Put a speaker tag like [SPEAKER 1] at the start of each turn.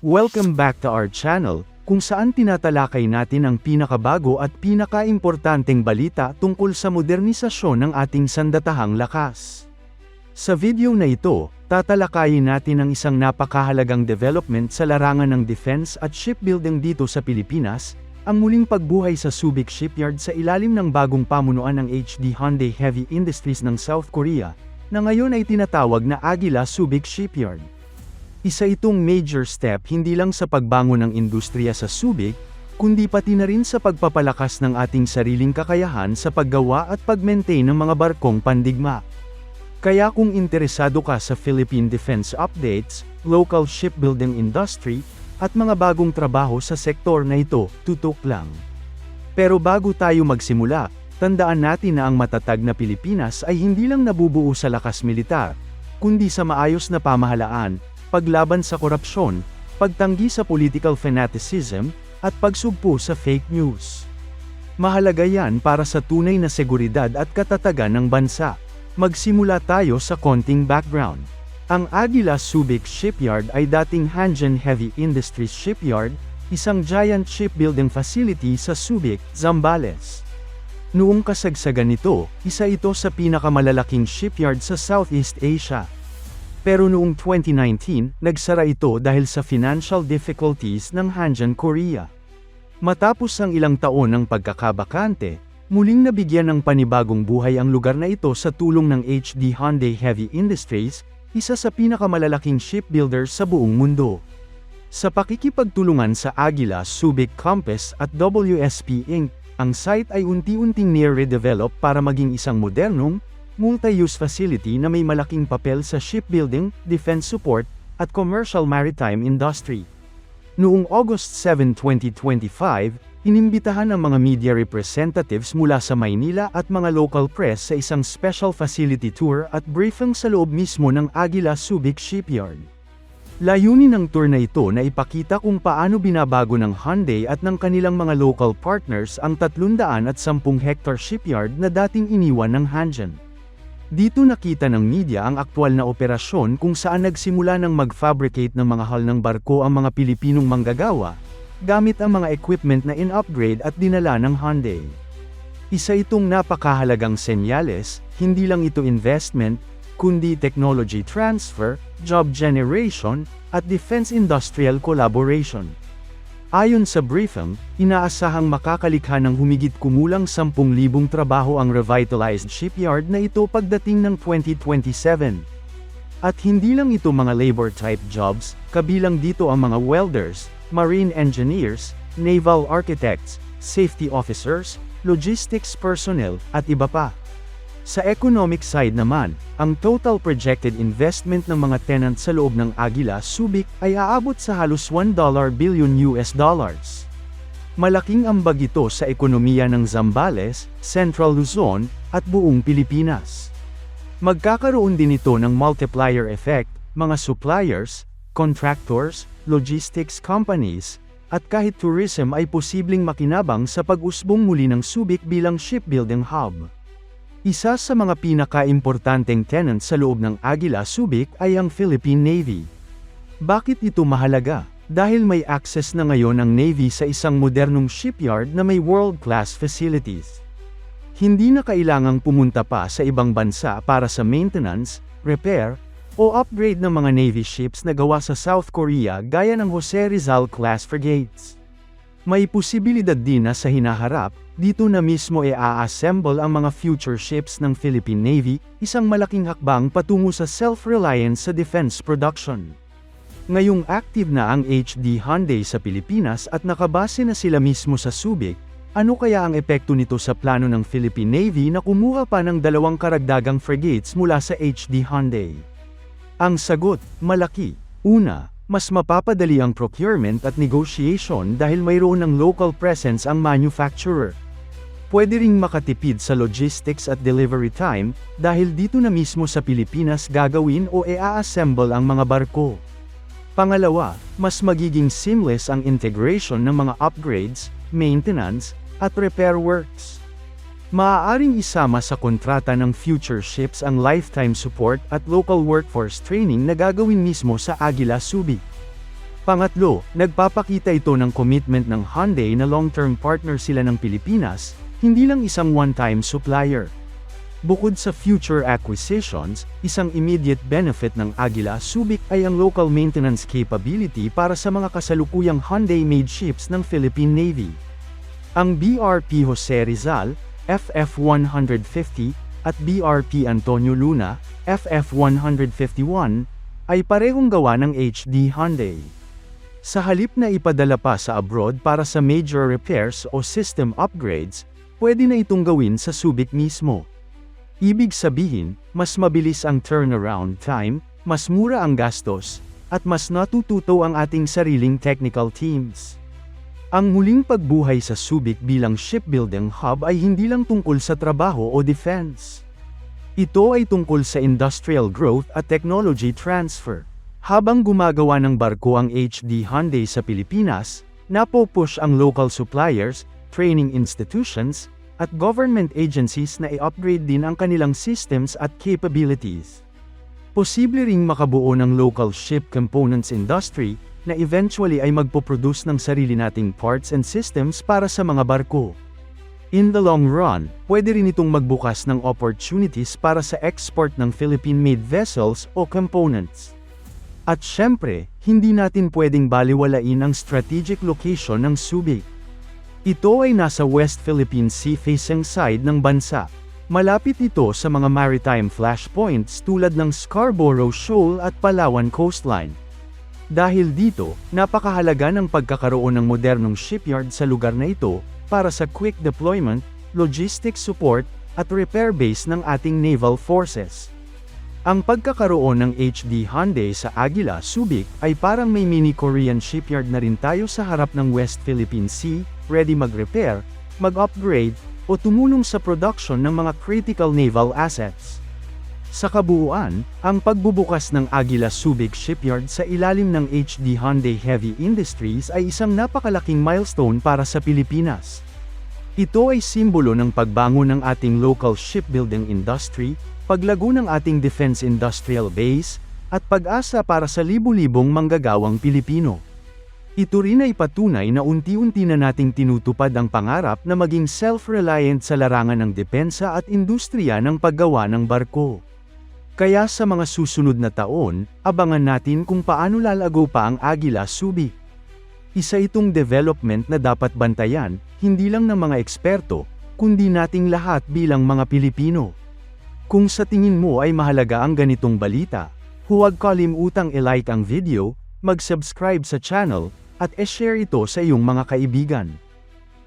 [SPEAKER 1] Welcome back to our channel, kung saan tinatalakay natin ang pinakabago at pinakaimportanteng balita tungkol sa modernisasyon ng ating sandatahang lakas. Sa video na ito, tatalakayin natin ang isang napakahalagang development sa larangan ng defense at shipbuilding dito sa Pilipinas, ang muling pagbuhay sa Subic Shipyard sa ilalim ng bagong pamunuan ng HD Hyundai Heavy Industries ng South Korea, na ngayon ay tinatawag na Agila Subic Shipyard. Isa itong major step hindi lang sa pagbangon ng industriya sa Subic, kundi pati na rin sa pagpapalakas ng ating sariling kakayahan sa paggawa at pag-maintain ng mga barkong pandigma. Kaya kung interesado ka sa Philippine Defense Updates, local shipbuilding industry, at mga bagong trabaho sa sektor na ito, tutok lang. Pero bago tayo magsimula, tandaan natin na ang matatag na Pilipinas ay hindi lang nabubuo sa lakas militar, kundi sa maayos na pamahalaan, paglaban sa korupsyon, pagtanggi sa political fanaticism, at pagsugpo sa fake news. Mahalaga yan para sa tunay na seguridad at katatagan ng bansa. Magsimula tayo sa konting background. Ang Aguila Subic Shipyard ay dating Hanjin Heavy Industries Shipyard, isang giant shipbuilding facility sa Subic, Zambales. Noong kasagsagan nito, isa ito sa pinakamalalaking shipyard sa Southeast Asia. Pero noong 2019, nagsara ito dahil sa financial difficulties ng Hanjin Korea. Matapos ang ilang taon ng pagkakabakante, muling nabigyan ng panibagong buhay ang lugar na ito sa tulong ng HD Hyundai Heavy Industries, isa sa pinakamalalaking shipbuilders sa buong mundo. Sa pakikipagtulungan sa Agila Subic Compass at WSP Inc., ang site ay unti-unting near-redevelop para maging isang modernong, multi-use facility na may malaking papel sa shipbuilding, defense support, at commercial maritime industry. Noong August 7, 2025, inimbitahan ang mga media representatives mula sa Maynila at mga local press sa isang special facility tour at briefing sa loob mismo ng Agila Subic Shipyard. Layunin ng tour na ito na ipakita kung paano binabago ng Hyundai at ng kanilang mga local partners ang 310 hectare shipyard na dating iniwan ng Hanjin. Dito nakita ng media ang aktwal na operasyon kung saan nagsimula ng mag-fabricate ng mga hull ng barko ang mga Pilipinong manggagawa, gamit ang mga equipment na in-upgrade at dinala ng Hyundai. Isa itong napakahalagang senyales, hindi lang ito investment, kundi technology transfer, job generation, at defense industrial collaboration. Ayon sa briefing, inaasahang makakalikha ng humigit kumulang 10,000 trabaho ang revitalized shipyard na ito pagdating ng 2027. At hindi lang ito mga labor-type jobs, kabilang dito ang mga welders, marine engineers, naval architects, safety officers, logistics personnel, at iba pa. Sa economic side naman, ang total projected investment ng mga tenant sa loob ng Agila Subic ay aabot sa halos 1 billion US dollars. Malaking ambag ito sa ekonomiya ng Zambales, Central Luzon, at buong Pilipinas. Magkakaroon din ito ng multiplier effect, mga suppliers, contractors, logistics companies, at kahit tourism ay posibleng makinabang sa pag-usbong muli ng Subic bilang shipbuilding hub. Isa sa mga pinaka-importanteng tenant sa loob ng Agila Subic ay ang Philippine Navy. Bakit ito mahalaga? Dahil may access na ngayon ang Navy sa isang modernong shipyard na may world-class facilities. Hindi na kailangang pumunta pa sa ibang bansa para sa maintenance, repair, o upgrade ng mga Navy ships na gawa sa South Korea gaya ng Jose Rizal class frigates. May posibilidad din na sa hinaharap, dito na mismo e a-assemble ang mga future ships ng Philippine Navy, isang malaking hakbang patungo sa self-reliance sa defense production. Ngayong active na ang HD Hyundai sa Pilipinas at nakabase na sila mismo sa Subic, ano kaya ang epekto nito sa plano ng Philippine Navy na kumuha pa ng dalawang karagdagang frigates mula sa HD Hyundai? Ang sagot, malaki. Una, mas mapapadali ang procurement at negotiation dahil mayroon ng local presence ang manufacturer. Pwede ring makatipid sa logistics at delivery time, dahil dito na mismo sa Pilipinas gagawin o e-assemble ang mga barko. Pangalawa, mas magiging seamless ang integration ng mga upgrades, maintenance, at repair works. Maaaring isama sa kontrata ng future ships ang lifetime support at local workforce training na gagawin mismo sa Agila Subic. Pangatlo, nagpapakita ito ng commitment ng Hyundai na long-term partner sila ng Pilipinas, hindi lang isang one-time supplier. Bukod sa future acquisitions, isang immediate benefit ng Agila Subic ay ang local maintenance capability para sa mga kasalukuyang Hyundai-made ships ng Philippine Navy. Ang BRP Jose Rizal, FF-150, at BRP Antonio Luna, FF-151, ay parehong gawa ng HD Hyundai. Sa halip na ipadala pa sa abroad para sa major repairs o system upgrades, pwede na itong gawin sa Subic mismo. Ibig sabihin, mas mabilis ang turnaround time, mas mura ang gastos, at mas natututo ang ating sariling technical teams. Ang muling pagbuhay sa Subic bilang shipbuilding hub ay hindi lang tungkol sa trabaho o defense. Ito ay tungkol sa industrial growth at technology transfer. Habang gumagawa ng barko ang HD Hyundai sa Pilipinas, napopush ang local suppliers, training institutions, at government agencies na i-upgrade din ang kanilang systems at capabilities. Posible ring makabuo ng local ship components industry na eventually ay magpoproduce ng sarili nating parts and systems para sa mga barko. In the long run, pwede rin itong magbukas ng opportunities para sa export ng Philippine-made vessels o components. At syempre, hindi natin pwedeng baliwalain ang strategic location ng Subic. Ito ay nasa West Philippine Sea facing side ng bansa. Malapit ito sa mga maritime flashpoints tulad ng Scarborough Shoal at Palawan Coastline. Dahil dito, napakahalaga ng pagkakaroon ng modernong shipyard sa lugar na ito, para sa quick deployment, logistics support, at repair base ng ating naval forces. Ang pagkakaroon ng HD Hyundai sa Aguila, Subic, ay parang may mini Korean shipyard na rin tayo sa harap ng West Philippine Sea, ready mag-repair, mag-upgrade, o tumulong sa production ng mga critical naval assets. Sa kabuuan, ang pagbubukas ng Aguila Subic Shipyard sa ilalim ng HD Hyundai Heavy Industries ay isang napakalaking milestone para sa Pilipinas. Ito ay simbolo ng pagbangon ng ating local shipbuilding industry, paglago ng ating defense industrial base, at pag-asa para sa libu-libong manggagawang Pilipino. Ito rin ay patunay na unti-unti na nating tinutupad ang pangarap na maging self-reliant sa larangan ng depensa at industriya ng paggawa ng barko. Kaya sa mga susunod na taon, abangan natin kung paano lalago pa ang Agila Subic. Isa itong development na dapat bantayan, hindi lang ng mga eksperto, kundi nating lahat bilang mga Pilipino. Kung sa tingin mo ay mahalaga ang ganitong balita, huwag kalimutang i-like ang video, mag-subscribe sa channel, at e-share ito sa iyong mga kaibigan.